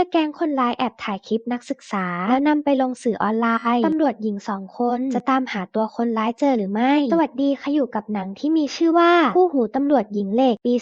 มื่อแก๊งคนร้ายแอบถ่ายคลิปนักศึกษา แล้วนำไปลงสื่อออนไลน์ตำรวจหญิงสองคนจะตามหาตัวคนร้ายเจอหรือไม่ สวัสดีค่ะอยู่กับหนังที่มีชื่อว่า คู่หูตำรวจหญิงเหล็กปี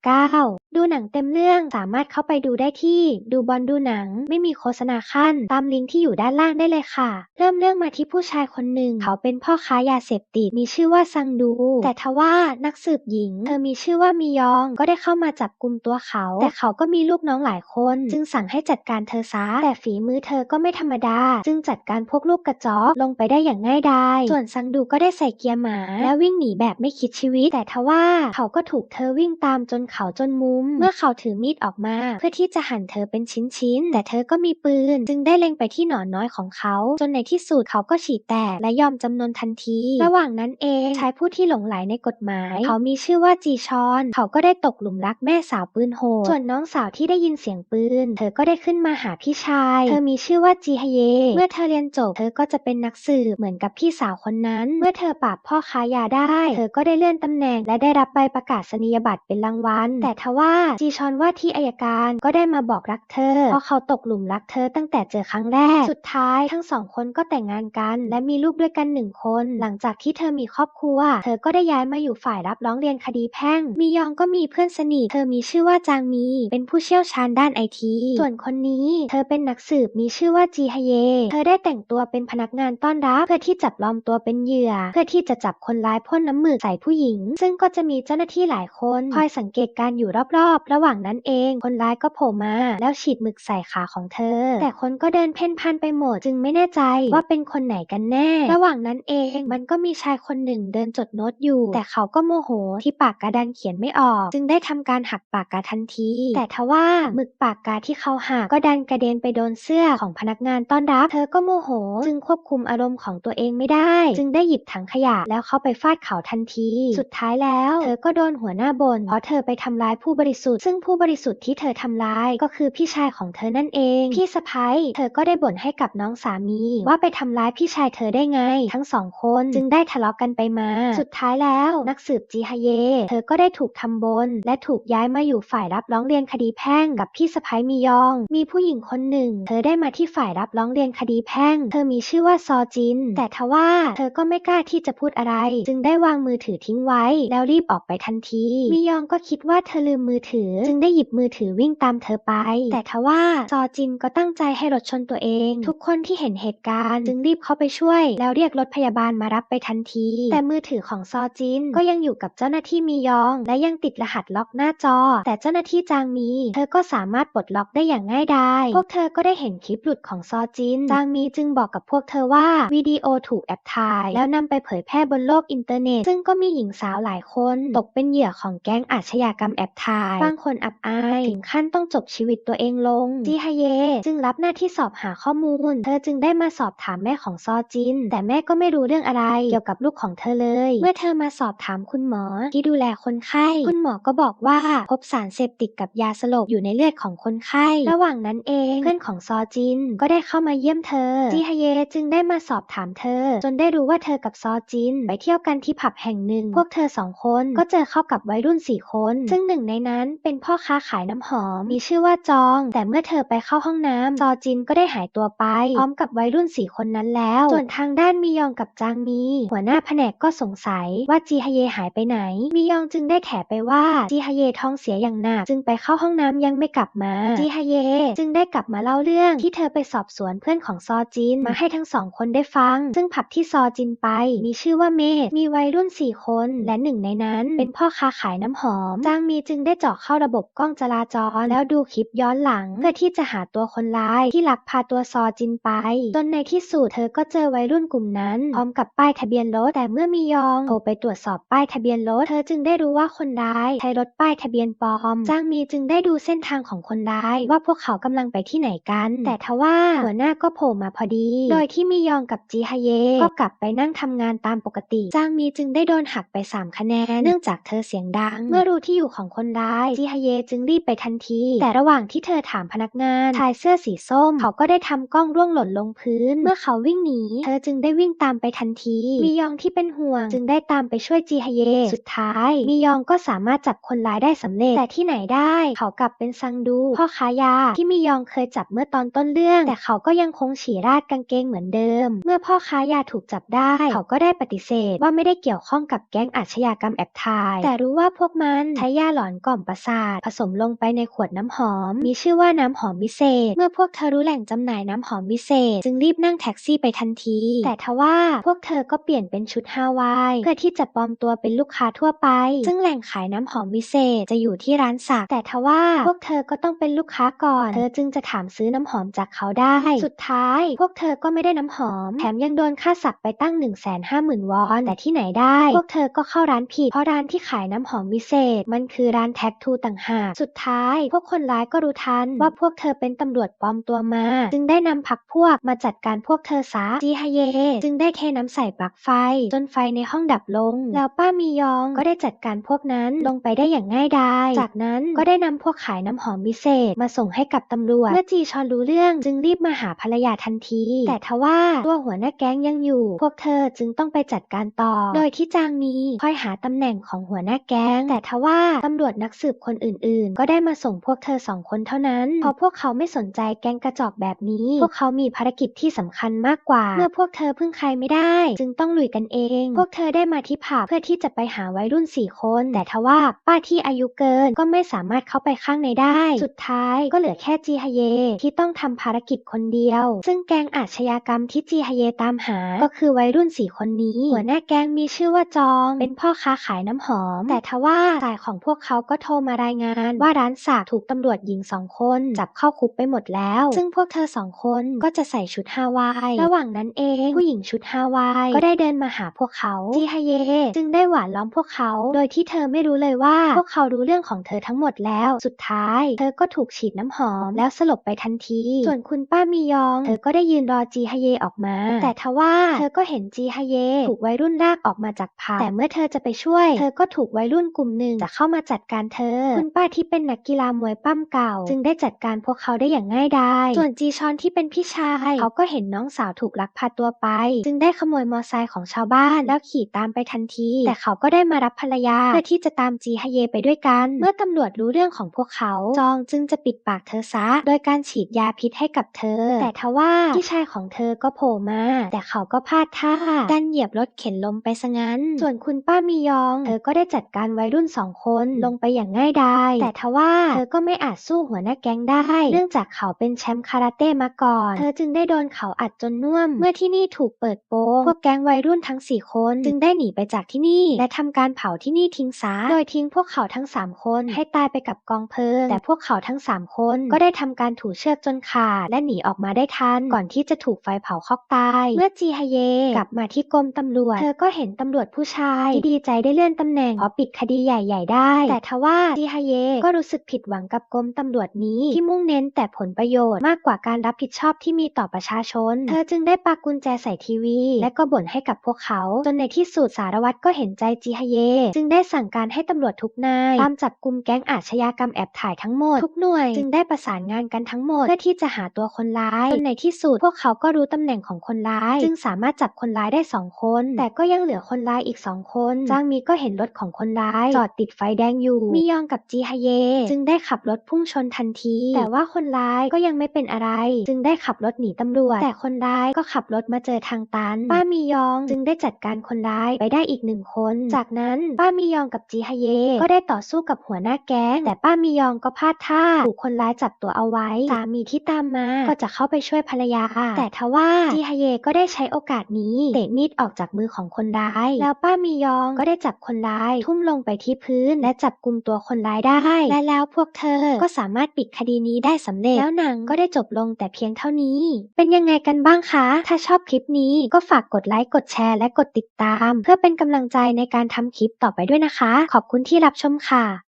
2019 ดูหนังเต็มเรื่องสามารถเข้าไปดูได้ที่ ดูบอลดูหนัง ไม่มีโฆษณาขั้น ตามลิงก์ที่อยู่ด้านล่างได้เลยค่ะ เริ่มเรื่องมาที่ผู้ชายคนหนึ่ง เขาเป็นพ่อค้ายาเสพติด มีชื่อว่าซังดู แต่ทว่านักสืบหญิง เธอมีชื่อว่ามียองก็ได้เข้ามาจับกลุ่มตัวเขา แต่เขาก็มีลูกน้องหลายคน จึงสั่งให้จัดการเธอซะแต่ฝีมือเธอก็ไม่ธรรมดา จึงจัดการพวกลูกกระจอกลงไปได้อย่างง่ายดายส่วนซังดูก็ได้ใส่เกียร์หมา และวิ่งหนีแบบไม่คิดชีวิต แต่ทว่าเขาก็ถูกเธอวิ่งตามจนเขาจนมุมเมื่อเขาถือมีดออกมา เพื่อที่จะหั่นเธอเป็นชิ้นๆ แต่เธอก็มีปืน จึงได้เล็งไปที่หนอนน้อยของเขา จนในที่สุดเขาก็ฉีดแตกและยอมจำนนทันที ระหว่างนั้นเองชายผู้ที่หลงไหลในกฎหมาย เขามีชื่อว่าจีชอน เขาก็ได้ตกหลุมรักแม่สาวปืนโหดส่วนน้องสาวที่ได้ยินเสียงปืน เธอก็ได้ขึ้นมาหาพี่ชาย เธอมีชื่อว่าจีฮเย เมื่อเธอเรียนจบ เธอก็จะเป็นนักสืบเหมือนกับพี่สาวคนนั้น เมื่อเธอปราบพ่อค้ายาได้ เธอก็ได้เลื่อนตำแหน่งและได้รับใบประกาศนียบัตรเป็นรางวัล แต่ทว่าจีชอนว่าที่อายการก็ได้มาบอกรักเธอ เพราะเขาตกหลุมรักเธอตั้งแต่เจอครั้งแรก สุดท้ายทั้งสองคนก็แต่งงานกัน และมีลูกด้วยกันหนึ่งคน หลังจากที่เธอมีครอบครัว เธอก็ได้ย้ายมาอยู่ฝ่ายรับร้องเรียนคดีแพ่ง มียองก็มีเพื่อนสนิท เธอมีชื่อว่าจางมี เป็นผู้เชี่ยวชาญด้านไอที ส่วนคนนี้ เธอเป็นนักสืบมีชื่อว่าจีฮเย เธอได้แต่งตัวเป็นพนักงานต้อนรับเพื่อที่จะปลอมตัวเป็นเหยื่อ เพื่อที่จะจับคนร้ายพ่นน้ำหมึกใส่ผู้หญิง ซึ่งก็จะมีเจ้าหน้าที่หลายคนคอยสังเกตการอยู่รอบๆระหว่างนั้นเอง คนร้ายก็โผล่มา แล้วฉีดหมึกใส่ขาของเธอ แต่คนก็เดินเพ่นพ่านไปหมดจึงไม่แน่ใจว่าเป็นคนไหนกันแน่ ระหว่างนั้นเองมันก็มีชายคนหนึ่งเดินจดโน้ตอยู่ แต่เขาก็โมโหที่ปากกาดันเขียนไม่ออก จึงได้ทำการหักปากกาทันที แต่ทว่าหมึกปากกาที่เขาหักก็ดันกระเด็นไปโดนเสื้อของพนักงานต้อนรับ เธอก็โมโห จึงควบคุมอารมณ์ของตัวเองไม่ได้ จึงได้หยิบถังขยะแล้วเข้าไปฟาดเขาทันที สุดท้ายแล้ว เธอก็โดนหัวหน้าบน่นเพราะเธอไปทำร้ายผู้บริสุทธิ์ซึ่งผู้บริสุทธิ์ที่เธอทำร้ายก็คือพี่ชายของเธอนั่นเอง พี่สะพ้ายเธอก็ได้บ่นให้กับน้องสามี ว่าไปทำร้ายพี่ชายเธอได้ไง ทั้งสองคนจึงได้ทะเลาะกันไปมา สุดท้ายแล้วนักสืบจีฮเย เธอก็ได้ถูกทำบน และถูกย้ายมาอยู่ฝ่ายรับร้องเรียนคดีแพ่งกับพี่สะพ้ายมียอง มีผู้หญิงคนหนึ่ง เธอได้มาที่ฝ่ายรับร้องเรียนคดีแพ่ง เธอมีชื่อว่าซอจิน แต่ทว่าเธอก็ไม่กล้าที่จะพูดอะไร จึงได้วางมือถือทิ้งไว้ แล้วรีบออกไปทันที มียองก็คิดว่าเธอลืมมือถือ จึงได้หยิบมือถือวิ่งตามเธอไป แต่ทว่าซอจินก็ตั้งใจให้รถชนตัวเอง ทุกคนที่เห็นเหตุการณ์จึงรีบเข้าไปช่วย แล้วเรียกรถพยาบาลมารับไปทันที แต่มือถือของซอจินก็ยังอยู่กับเจ้าหน้าที่มียอง และยังติดรหัสล็อกหน้าจอ แต่เจ้าหน้าที่จางมี เธอก็สามารถปลดล็อกได้อย่างง่ายดายพวกเธอก็ได้เห็นคลิปหลุดของซอจินจางมีจึงบอกกับพวกเธอว่าวิดีโอถูกแอบถ่าย แล้วนำไปเผยแพร่บนโลกอินเทอร์เน็ต ซึ่งก็มีหญิงสาวหลายคน ตกเป็นเหยื่อของแก๊งอาชญากรรมแอบถ่ายบางคนอับอาย ถึงขั้นต้องจบชีวิตตัวเองลง จีฮเย จึงรับหน้าที่สอบหาข้อมูล เธอจึงได้มาสอบถามแม่ของซอจิน แต่แม่ก็ไม่รู้เรื่องอะไรเกี่ยวกับลูกของเธอเลย เมื่อเธอมาสอบถามคุณหมอที่ดูแลคนไข้ คุณหมอก็บอกว่าพบสารเสพติดกับยาสลบอยู่ในเลือดของคนไข้ ระหว่างนั้นเองเพื่อนของซอจินก็ได้เข้ามาเยี่ยมเธอ จีฮเยจึงได้มาสอบถามเธอ จนได้รู้ว่าเธอกับซอจิน ไปเที่ยวกันที่ผับแห่งหนึ่ง พวกเธอสองคนก็เจอเข้ากับวัยรุ่นสี่คน ซึ่งหนึ่งในนั้นเป็นพ่อค้าขายน้ำหอม มีชื่อว่าจอง แต่เมื่อเธอไปเข้าห้องน้ำซอจินก็ได้หายตัวไป พร้อมกับวัยรุ่นสี่คนนั้นแล้ว ส่วนทางด้านมียองกับจางมี หัวหน้าแผนกก็สงสัยว่าจีฮเยหายไปไหน มียองจึงได้แถไปว่าจีฮเยท้องเสียอย่างหนักจึงไปเข้าห้องน้ำยังไม่กลับมา จีฮเยจึงได้กลับมาเล่าเรื่องที่เธอไปสอบสวนเพื่อนของซอจินมาให้ทั้งสองคนได้ฟัง ซึ่งผับที่ซอจินไป มีชื่อว่าเมดมีวัยรุ่นสี่คนและหนึ่งในนั้น เป็นพ่อค้าขายน้ำหอมจางมีจึงได้เจาะเข้าระบบกล้องจราจร แล้วดูคลิปย้อนหลัง เพื่อที่จะหาตัวคนร้ายที่ลักพาตัวซอจินไป จนในที่สุดเธอก็เจอวัยรุ่นกลุ่มนั้น พร้อมกับป้ายทะเบียนรถแต่เมื่อมียองโทรไปตรวจสอบป้ายทะเบียนรถเธอจึงได้รู้ว่าคนร้ายใช้รถป้ายทะเบียนปลอมจางมีจึงได้ดูเส้นทางของคนร้ายว่าพวกเขากำลังไปที่ไหนกัน แต่ทว่าหัวหน้าก็โผล่มาพอดี โดยที่มียองกับจีฮเยก็กลับไปนั่งทำงานตามปกติจางมีจึงได้โดนหักไป 3 คะแนน เนื่องจากเธอเสียงดัง เมื่อรู้ที่อยู่ของคนร้ายายจีฮเยจึงรีบไปทันที แต่ระหว่างที่เธอถามพนักงานชายเสื้อสีส้ม เขาก็ได้ทำกล้องร่วงหล่นลงพื้น เมื่อเขาวิ่งหนี เธอจึงได้วิ่งตามไปทันที มียองที่เป็นห่วง จึงได้ตามไปช่วยจีฮเย สุดท้าย มียองก็สามารถจับคนร้ายได้สำเร็จ แต่ที่ไหนได้ เขากลับเป็นซังดูพ่อค้ายาที่มียองเคยจับเมื่อตอนต้นเรื่อง แต่เขาก็ยังคงฉี่ราดกางเกงเหมือนเดิม เมื่อพ่อค้ายาถูกจับได้ เขาก็ได้ปฏิเสธว่าไม่ได้เกี่ยวข้องกับแก๊งอาชญากรรมแอบถ่าย แต่รู้ว่าพวกมันใช้ยาหลอนกล่อมประสาทผสมลงไปในขวดน้ำหอม มีชื่อว่าน้ำหอมวิเศษ เมื่อพวกเธอรู้แหล่งจำหน่ายน้ำหอมวิเศษ จึงรีบนั่งแท็กซี่ไปทันที แต่ทว่าพวกเธอก็เปลี่ยนเป็นชุดฮาวายเพื่อที่จะปลอมตัวเป็นลูกค้าทั่วไป ซึ่งแหล่งขายน้ำหอมวิเศษจะอยู่ที่ร้านสัก แต่ทว่าพวกเธอก็ต้องเป็นลูกค้าก่อน เธอจึงจะถามซื้อน้ำหอมจากเขาได้ สุดท้าย พวกเธอก็ไม่ได้น้ำหอม แถมยังโดนค่าสักไปตั้ง 1 5 0 0 0 0 วอน แต่ที่ไหนได้ พวกเธอก็เข้าร้านผิด เพราะร้านที่ขายน้ำหอมวิเศษ มันคือร้านแท็กทูต่างหาก สุดท้าย พวกคนร้ายก็รู้ทันว่าพวกเธอเป็นตำรวจปลอมตัวมา จึงได้นำพักพวกมาจัดการพวกเธอซะจีฮเย จึงได้เทน้ำใส่ปลั๊กไฟ จนไฟในห้องดับลง แล้วป้ามียองก็ได้จัดการพวกนั้นลงไปได้อย่างง่ายดาย จากนั้นก็ได้นำพวกขายน้ำหอมวิเศษมาส่งให้กับตำรวจ เมื่อจีชอนรู้เรื่องจึงรีบมาหาภรรยาทันที แต่ทว่าตัวหัวหน้าแก๊งยังอยู่ พวกเธอจึงต้องไปจัดการต่อ โดยที่จางมีค่อยหาตำแหน่งของหัวหน้าแก๊ง แต่ทว่าตำรวจนักสืบคนอื่นๆ ก็ได้มาส่งพวกเธอสองคนเท่านั้น เพราะพวกเขาไม่สนใจแก๊งกระจอกแบบนี้ พวกเขามีภารกิจที่สำคัญมากกว่า เมื่อพวกเธอพึ่งใครไม่ได้ จึงต้องลุยกันเอง พวกเธอได้มาที่ผับเพื่อที่จะไปหาวัยรุ่นสี่คน แต่ทว่าป้าที่อายุเกินก็ไม่สามารถเข้าไปข้างในได้ สุดท้ายก็เหลือแค่จีฮเย ที่ต้องทำภารกิจคนเดียว ซึ่งแก๊งอาชญากรรมที่จีฮเยตามหา ก็คือวัยรุ่นสี่คนนี้ หัวหน้าแก๊งมีชื่อว่าจอง เป็นพ่อค้าขายน้ำหอม แต่ทว่าสายของพวกเขาก็โทรมารายงานว่าร้านสากถูกตำรวจหญิงสองคนจับเข้าคุกไปหมดแล้ว ซึ่งพวกเธอสองคนก็จะใส่ชุดฮาวาย ระหว่างนั้นเองผู้หญิงชุดฮาวายก็ได้เดินมาหาพวกเขาจีฮเย จึงได้หวานล้อมพวกเขา โดยที่เธอไม่รู้เลยว่าพวกเขารู้เรื่องของเธอทั้งหมดแล้ว สุดท้าย เธอก็ถูกฉีดน้ำหอมแล้วสลบไปทันที ส่วนคุณป้ามียอง เธอก็ได้ยืนรอจีฮเยออกมา แต่ทว่าเธอก็เห็นจีฮเยถูกวัยรุ่นลากออกมาจากผับแต่เมื่อเธอจะไปช่วย เธอก็ถูกวัยรุ่นกลุ่มหนึ่งจะเข้ามาจัดการเธอ คุณป้าที่เป็นนักกีฬามวยปั้มเก่า จึงได้จัดการพวกเขาได้อย่างง่ายดาย ส่วนจีชอนที่เป็นพี่ชาย เขาก็เห็นน้องสาวถูกลักพาตัวไป จึงได้ขโมยมอไซค์ของชาวบ้านแล้วขี่ตามไปทันที แต่เขาก็ได้มารับภรรยาเพื่อที่จะตามจีฮเยไปด้วยกัน เมื่อตำรวจรู้เรื่องของพวกเขาจองจึงจะปิดปากเธอซะ โดยการฉีดยาพิษให้กับเธอ แต่ทว่าพี่ชายของเธอก็โผล่มา แต่เขาก็พลาดท่าดันเหยียบรถเข็นลมไปซะงั้น ส่วนคุณป้ามียอง เธอก็ได้จัดการวัยรุ่นสองคนลงไปอย่างง่ายดายแต่ทว่าเธอก็ไม่อาจสู้หัวหน้าแก๊งได้ เนื่องจากเขาเป็นแชมป์คาราเต้มาก่อน เธอจึงได้โดนเขาอัดจนน่วม เมื่อที่นี่ถูกเปิดโปงพวกแก๊งวัยรุ่นทั้ง 4 คน จึงได้หนีไปจากที่นี่ และทำการเผาที่นี่ทิ้งซะโดยทิ้งพวกเขาทั้ง 3 คน ให้ตายไปกับกองเพลิง แต่พวกเขาทั้ง 3 คนก็ได้ทำการถูเชือกจนขาด และหนีออกมาได้ทันก่อนที่จะถูกไฟเผาคอกตายเมื่อจีฮเยกลับมาที่กรมตำรวจ เธอก็เห็นตำรวจผู้ชายที่ดีใจได้เลื่อนตำแหน่งเพราะปิดคดีใหญ่ ๆ ได้ แต่ทว่าจีฮเยก็รู้สึกผิดหวังกับกรมตำรวจนี้ที่มุ่งเน้นแต่ผลประโยชน์มากกว่าการรับผิดชอบที่มีต่อประชาชน เธอจึงได้ปากุญแจใส่ทีวี และก็บ่นให้กับพวกเขา จนในที่สุดสารวัตรก็เห็นใจจีฮเย จึงได้สั่งการให้ตำรวจทุกนาย ตามจับกลุ่มแก๊งอาชญากรรมแอบถ่ายทั้งหมด ทุกหน่วย จึงได้ประสานงานกันทั้งหมด เพื่อที่จะหาตัวคนร้าย จนในที่สุดพวกเขาก็รู้ตำแหน่งของคนร้าย จึงสามารถจับคนร้ายได้สองคน แต่ก็ยังเหลือคนร้ายอีกสองคนจางมีก็เห็นรถของคนร้ายจอดติดไฟแดงอยู่มียองกับจีฮเย จึงได้ขับรถพุ่งชนทันที แต่ว่าคนร้ายก็ยังไม่เป็นอะไร จึงได้ขับรถหนีตำรวจ แต่คนร้ายก็ขับรถมาเจอทางตัน ป้ามียองจึงได้จัดการคนร้ายไปได้อีกหนึ่งคน จากนั้นป้ามียองกับจีฮเย ก็ได้ต่อสู้กับหัวหน้าแก๊งแต่ป้ามียองก็พลาดท่าถูกคนร้ายจับตัวเอาไว้สามีที่ตามมาก็จะเข้าไปช่วยภรรยา แต่ทว่าจีฮเยก็ได้ใช้โอกาสนี้เตะมีดออกจากมือของคนร้าย แล้วป้ามียองก็ได้จับคนร้ายทุ่มลงไปที่พื้นและจับกลุ่มตัวตัวคนร้ายได้ และแล้วพวกเธอก็สามารถปิดคดีนี้ได้สำเร็จ แล้วหนังก็ได้จบลงแต่เพียงเท่านี้ เป็นยังไงกันบ้างคะ ถ้าชอบคลิปนี้ก็ฝากกดไลค์ กดแชร์ และกดติดตาม เพื่อเป็นกำลังใจในการทำคลิปต่อไปด้วยนะคะ ขอบคุณที่รับชมค่ะ